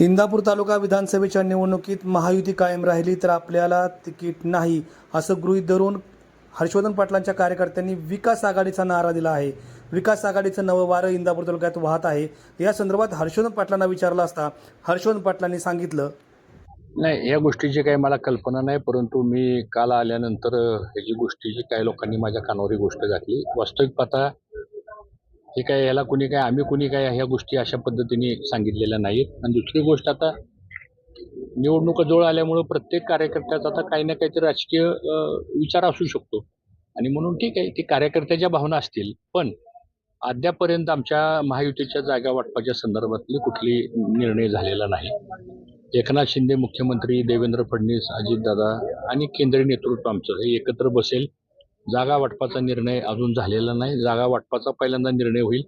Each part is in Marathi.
इंदापूर तालुका विधानसभेच्या निवडणुकीत महायुती कायम राहिली तर आपल्याला तिकीट नाही असं गृहीत धरून हर्षवर्धन पाटलांच्या कार्यकर्त्यांनी विकास आघाडीचा नारा दिला आहे. विकास आघाडीचं नवं वारं इंदापूर तालुक्यात वाहत आहे. या संदर्भात हर्षवर्धन पाटलांना विचारलं असता हर्षवर्धन पाटलांनी सांगितलं नाही या गोष्टीची काही मला कल्पना नाही परंतु मी काल आल्यानंतर ही ह्याची गोष्टीची काही लोकांनी माझ्या कानावर ही गोष्ट घातली. वास्तविक पाहता हे काय याला कुणी काय आम्ही कुणी काय ह्या गोष्टी अशा पद्धतीने सांगितलेल्या नाहीत. आणि दुसरी गोष्ट आता निवडणुका जवळ आल्यामुळं प्रत्येक कार्यकर्त्याचा आता काही ना काहीतरी राजकीय विचार असू शकतो. आणि म्हणून ठीक आहे ती कार्यकर्त्याच्या भावना असतील. पण अद्यापर्यंत आमच्या महायुतीच्या जागा वाटपाच्या संदर्भातली कुठली निर्णय झालेला नाही. एकनाथ शिंदे मुख्यमंत्री देवेंद्र फडणवीस अजितदादा आणि केंद्रीय नेतृत्व आमचं हे एकत्र बसेल. जागा वाटपाचा निर्णय अजून झालेला नाही. जागा वाटपाचा पहिल्यांदा निर्णय होईल.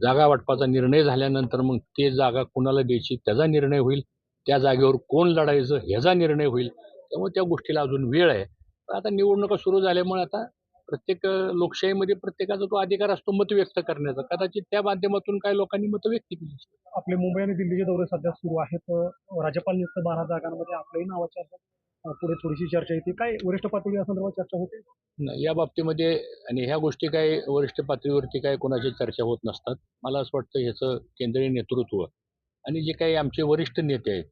जागा वाटपाचा निर्णय झाल्यानंतर मग ते जागा कुणाला द्यायची त्याचा निर्णय होईल. त्या जागेवर कोण लढायचं ह्याचा निर्णय होईल. त्यामुळे त्या गोष्टीला अजून वेळ आहे. पण आता निवडणुका सुरू झाल्यामुळे आता प्रत्येक लोकशाहीमध्ये प्रत्येकाचा तो अधिकार असतो मत व्यक्त करण्याचा. कदाचित त्या माध्यमातून काही लोकांनी मतं व्यक्त केली आपले मुंबई आणि दिल्लीचे दौरे सध्या सुरू आहेत. राज्यपाल नियुक्त बारा जागांमध्ये आपल्याही नावाच्या पुढे थोडीशी चर्चा येते. काय वरिष्ठ पातळी संदर्भात चर्चा होते? नाही, या बाबतीमध्ये आणि ह्या गोष्टी काय वरिष्ठ पातळीवरती काय कोणाची चर्चा होत नसतात. मला असं वाटतं ह्याचं केंद्रीय नेतृत्व आणि जे काही आमचे वरिष्ठ नेते आहेत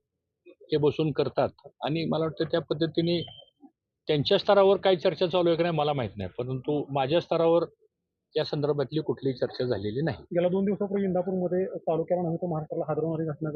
ते बसून करतात. आणि मला वाटतं त्या पद्धतीने त्यांच्या स्तरावर काय चर्चा चालू आहे की नाही मला माहीत नाही. परंतु माझ्या स्तरावर या संदर्भातली कुठलीही चर्चा झालेली नाही. गेल्या दोन दिवसापूर्वी इंदापूरमध्ये तालुक्याला नव्हे तर महाराष्ट्राला हादरवणारी घटना